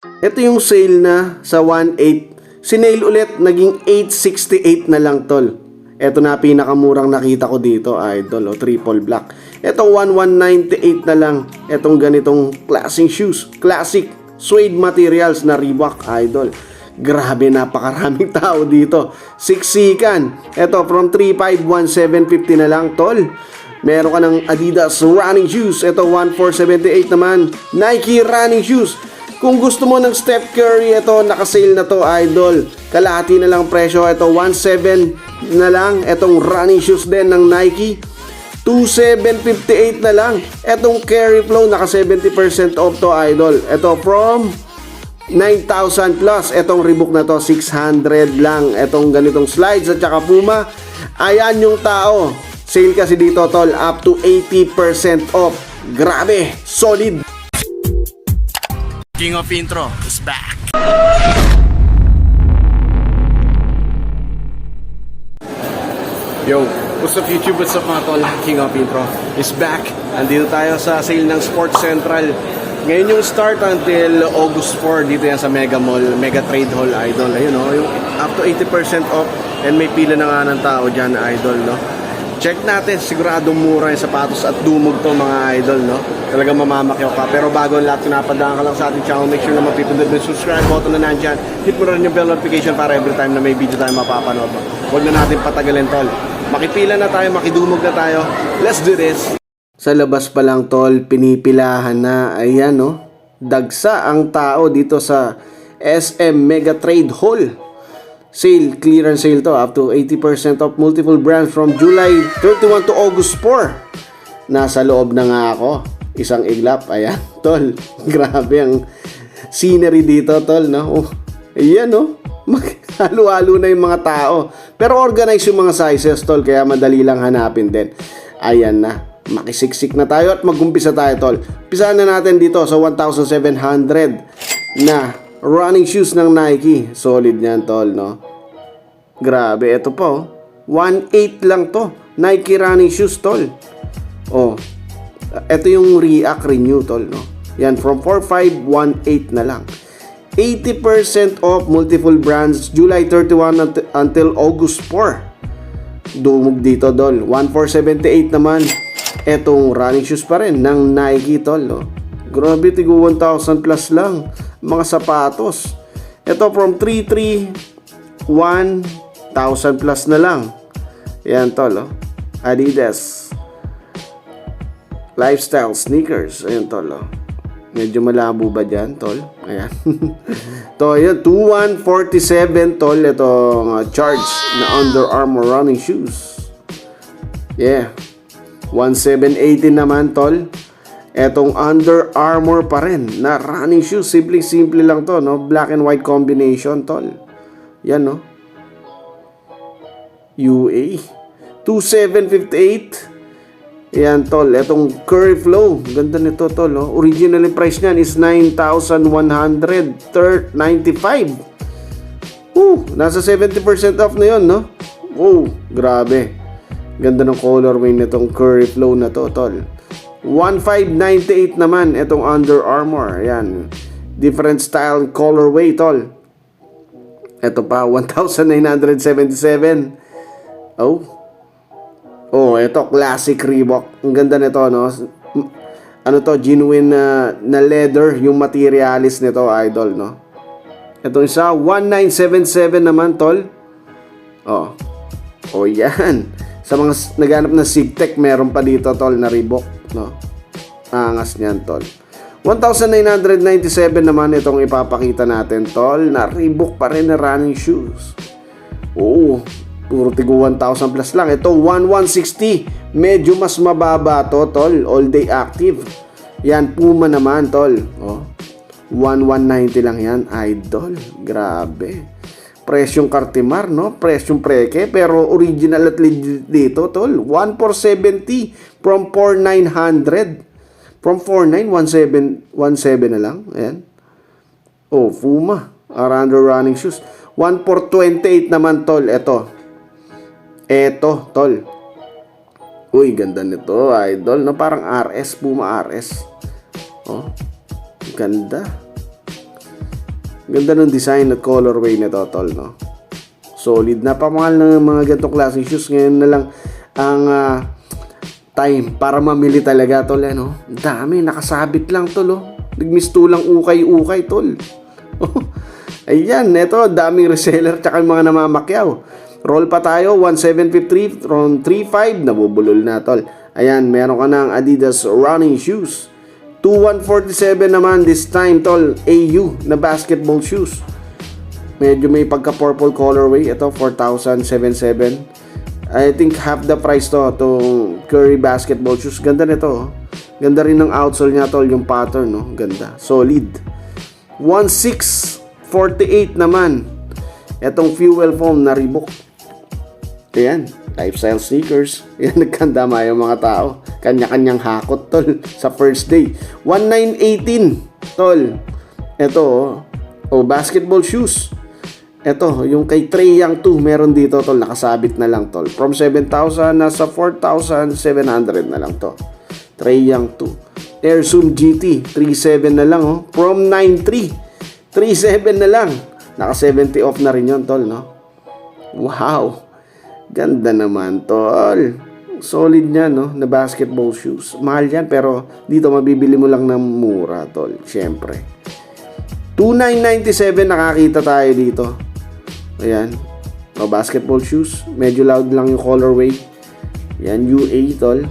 Ito yung sale na sa 1.8. Sinail ulit, naging 868 na lang tol. Ito na pinakamurang nakita ko dito, idol, o triple black. Ito 1198 na lang. Itong ganitong classic shoes, classic suede materials na Reebok, idol. Grabe, napakaraming tao dito. Siksikan. Ito, from 351,750 na lang, tol. Meron ka ng Adidas running shoes. Ito, 1478 naman. Nike running shoes. Kung gusto mo ng Steph Curry, ito, nakasale na to, idol. Kalahati na lang presyo. Ito, 1.7 na lang. Itong running shoes din ng Nike. 2,758 na lang. Etong Carry Flow, naka 70% off to, idol. Ito, from 9,000 plus. Etong Reebok na to, 600 lang. Etong ganitong slides at saka Puma. Ayan yung tao. Sale kasi dito, tol, up to 80% off. Grabe, solid. King of Intro is back. Yo, what's up YouTube? What's up mga tol? King of Intro is back. Andito tayo sa sale ng Sports Central. Ngayon yung start until August 4 dito yan sa Mega Mall, Mega Trade Hall Idol. Ayun no, yung up to 80% off and may pila na nga ng tao dyan Idol no. Check natin, siguradong mura yung sapatos at dumog to mga idol, no? Talagang mamamakyaw ka. Pero bago ang lahat, pinapadaan ka lang sa ating channel. Make sure na mapipindot yung subscribe button na nandyan. Hit mo rin yung bell notification para every time na may video tayo mapapanood. no? Huwag na natin patagalin, tol. Makipila na tayo, makidumog na tayo. Let's do this! Sa labas pa lang, tol, pinipilahan na. Ayan, no? Dagsa ang tao dito sa SM Mega Trade Hall. Sale, clearance sale to, up to 80% off multiple brands from July 31 to August 4. Nasa loob na nga ako. Isang iglap, ayan, tol. Grabe ang scenery dito, tol, no? Oh, ayan, no? Halo-halo na yung mga tao. Pero organize yung mga sizes, tol, kaya madali lang hanapin din. Ayan na. Makisiksik na tayo at magumpisa tayo, tol. Pisahan na natin dito sa 1,700 na running shoes ng Nike. Solid yan, tol, no? Grabe, ito pa, oh. 1.8 lang to. Nike running shoes, tol. Oh. Ito yung React Renew, tol, no? Yan, from 4.518 na lang. 80% off multiple brands July 31 unt- until August 4. Dumog dito, dol. 1,478 naman. Etong running shoes pa rin ng Nike, tol, no? Grabe, tigo 1,000 plus lang. Mga sapatos. Ito from 3,3 1,000 plus na lang. Yan, tol, oh. Adidas. Lifestyle sneakers. Ayan, tol, oh. Medyo malabo ba dyan, tol? Ayan. to, yun, 2147, tol. Itong uh, charge na Under Armour running shoes. Yeah. 1780 naman, tol. Etong Under Armour pa rin na running shoes. Simple-simple lang to, no? Black and white combination, tol. Yan, no? UA. 2758. Yan, tol. Etong Curry Flow. Ganda nito, tol. Oh. Originally price niyan is 9,195. Woo! Nasa 70% off na yun, no? Wow! Grabe. Ganda ng colorway nitong Curry Flow na to, tol. 1598 naman itong Under Armour. Ayan. Different style colorway, tol. Ito pa, 1,977. Oh. Oh, ito, classic Reebok. Ang ganda nito, no? Ano to, genuine na, na leather, yung materialis nito, idol, no? Ito isa, 1977 naman, tol. Oh. Oh, yan. Sa mga naghanap ng Sigtech, meron pa dito, tol, na Reebok, no? Angas niyan, tol. 1,997 naman itong ipapakita natin, tol, na Reebok pa rin na running shoes. Oo, puro tigo 1,000 plus lang. Ito, 1,160. Medyo mas mababa to, tol. All day active. Yan, Puma naman, tol. Oh. 1,190 lang yan, idol. Grabe. Presyong Cartimar, no? Presyong preke, pero original at legit dito, tol. 1,470 from 4,900. From 4,917 17 na lang. Ayan. Oh, Puma. Around running shoes. 1,428 naman, tol. Ito. Eto, tol. Uy, ganda nito, idol. No, parang RS, Puma RS. Oh, ganda. Ganda ng design at colorway nito, tol, no? Solid. Napamahal ng mga ganitong klaseng shoes. Ngayon na lang ang ah, time para mamili talaga, tol, ano? Ang Dami, nakasabit lang, tol, oh. Nagmistulang ukay-ukay, tol. Ayan, eto, daming reseller tsaka mga namamakyaw. Roll pa tayo, 1753 from 35, nabubulol na tol. Ayan, meron ka ng Adidas running shoes. 2147 naman this time tol, AU na basketball shoes. Medyo may pagka-purple colorway. Ito, 4,077. I think half the price to, itong Curry basketball shoes. Ganda nito, oh. Ganda rin ng outsole niya, tol, yung pattern, no? Ganda. Solid. 1648 naman. Itong fuel foam na Reebok. Ayan, lifestyle sneakers. Yan, nagkandama yung mga tao. Kanya-kanyang hakot, tol, sa first day. 1918, tol. Ito, oh, oh, basketball shoes. Ito, yung kay Trey Young 2, meron dito, tol, nakasabit na lang, tol. From 7,000, nasa 4,700 na lang to. Trey Young 2. Air Zoom GT, 3.7 na lang, oh. From 9.3, 3.7 na lang. Naka 70 off na rin yun, tol, no? Wow! Ganda naman, tol. Solid niya, no? Na basketball shoes. Mahal yan, pero dito mabibili mo lang ng mura, tol. Siyempre. 2,997 nakakita tayo dito. Ayan. O, basketball shoes. Medyo loud lang yung colorway. Yan, UA, tol.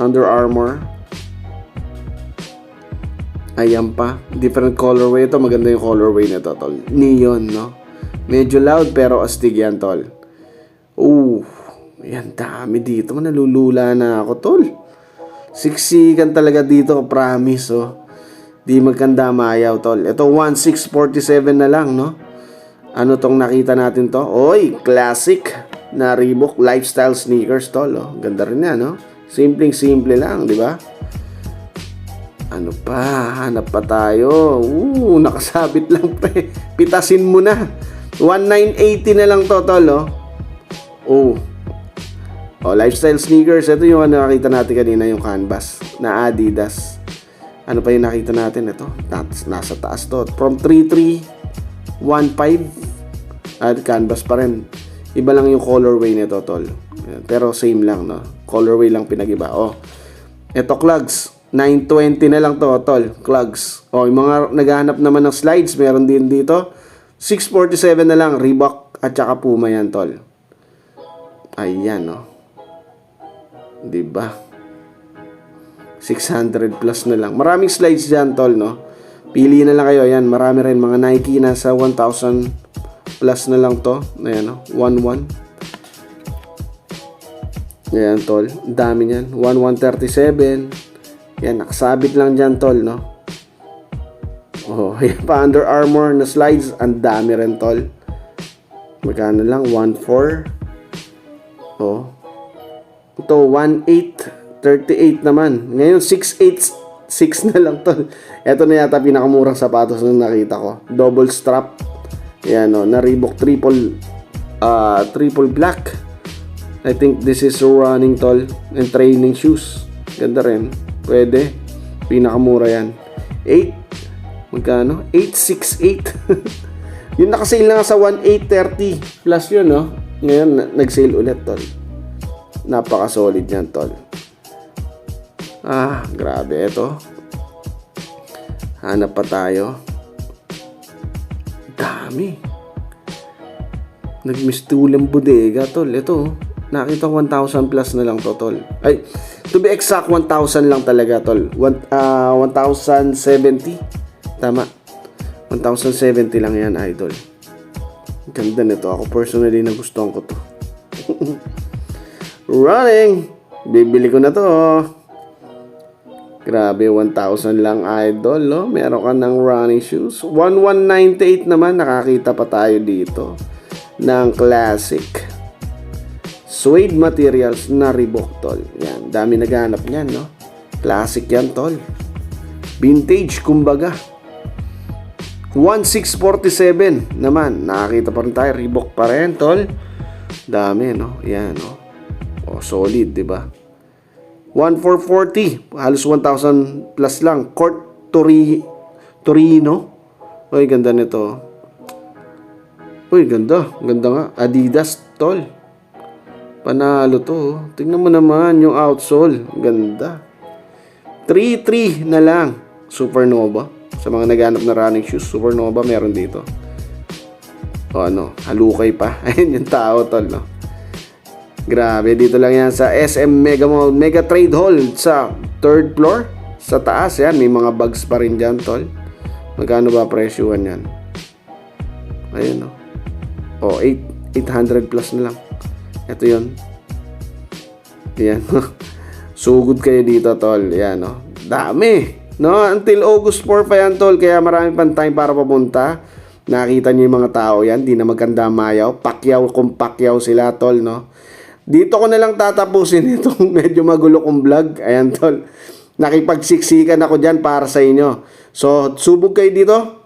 Under Armour. Ayan pa. Different colorway ito. Maganda yung colorway nito, tol. Neon, no? Medyo loud pero astig yan, tol. Ooh. Yan, dami dito. Nalulula na ako, tol. Siksikan talaga dito, promise, oh. Di magkanda mayaw, tol. Ito, 1647 na lang, no? Ano tong nakita natin to? Oy, classic na Reebok lifestyle sneakers, tol. Oh. Ganda rin yan, no? Simpleng-simple lang, di ba? Ano pa? Hanap pa tayo. Ooh, nakasabit lang pre. Pitasin mo na. 1980 na lang to, tol, oh. Oh. Oh, lifestyle sneakers. Ito yung ano nakita natin kanina, yung canvas na Adidas. Ano pa yung nakita natin? Ito, nas- nasa taas to. From 3315 at canvas pa rin. Iba lang yung colorway nito, tol. Pero same lang, no? Colorway lang pinag-iba. Oh. Ito, clogs. 920 na lang to, tol. Clogs. Oh, yung mga naghahanap naman ng slides, meron din dito. 647 na lang, Reebok at saka Puma yan, tol. Ayan, no? 'Di ba? 600 plus na lang. Maraming slides dyan, tol, no? Pili na lang kayo. Ayan, marami rin. Mga Nike nasa 1,000 plus na lang to. Ayan, no? 1,1. Ayan, tol. Dami niyan. 1,137. Yan, nakasabit lang dyan, tol, no? Oh, ayan pa. Under Armour na slides. Ang dami rin, tol. Magkano lang? 1,4. Oh. Ito, 1,838 naman. Ngayon, 686 na lang to. Ito na yata pinakamurang sapatos na nakita ko. Double strap. Yan o, na Reebok triple, uh, triple black. I think this is running tall and training shoes. Ganda rin. Pwede. Pinakamura yan. 8. Magkano? 868. yung nakasale na nga sa 1,830 plus yun, no? Ngayon, na- nag-sale ulit, tol. Napaka-solid yan, tol. Ah, grabe ito. Hanap pa tayo. Dami. Nagmistulang bodega, tol. Ito, oh. nakita ko 1,000 plus na lang to, tol. Ay, to be exact, 1,000 lang talaga, tol. One, ah, 1,070. Tama. 1,070 lang yan, idol. Ganda nito. Ako personally nagustuhan ko to. Running! Bibili ko na to. Grabe, 1,000 lang idol, no? Meron ka ng running shoes. 1,198 naman, nakakita pa tayo dito. Ng classic. Suede materials na Reebok, tol. Yan, dami naghanap niyan, no? Classic yan, tol. Vintage, kumbaga. 1,647 naman. Nakakita pa rin tayo. Reebok pa rin, tol. Dami, no? Yan, no? Oh, solid, di ba? 1,440. Halos 1,000 plus lang. Court Tori, Torino. Uy, ganda nito. Uy, ganda. Ganda nga. Adidas, tol. Panalo to. oh. Tingnan mo naman yung outsole. Ganda. 3-3 na lang. Supernova. Sa mga naghanap na running shoes, Supernova meron dito. O ano, halukay pa. Ayun yung tao, tol, no? Grabe, dito lang yan sa SM Mega Mall, Mega Trade Hall sa third floor. Sa taas, yan, may mga bags pa rin dyan, tol. Magkano ba presyuhan yan? Ayun, no? O, 8, 800 plus na lang. Ito yun. Yan. Sugod kayo dito, tol. Yan, no? Dami. No? Until August 4 pa yan, tol. Kaya marami pang time para papunta. Nakita niyo yung mga tao yan. Di na maganda mayaw. Pakyaw kung pakyaw sila, tol, no? Dito ko na lang tatapusin itong medyo magulo kong vlog. Ayan, tol. Nakipagsiksikan ako dyan para sa inyo. So, subog kayo dito.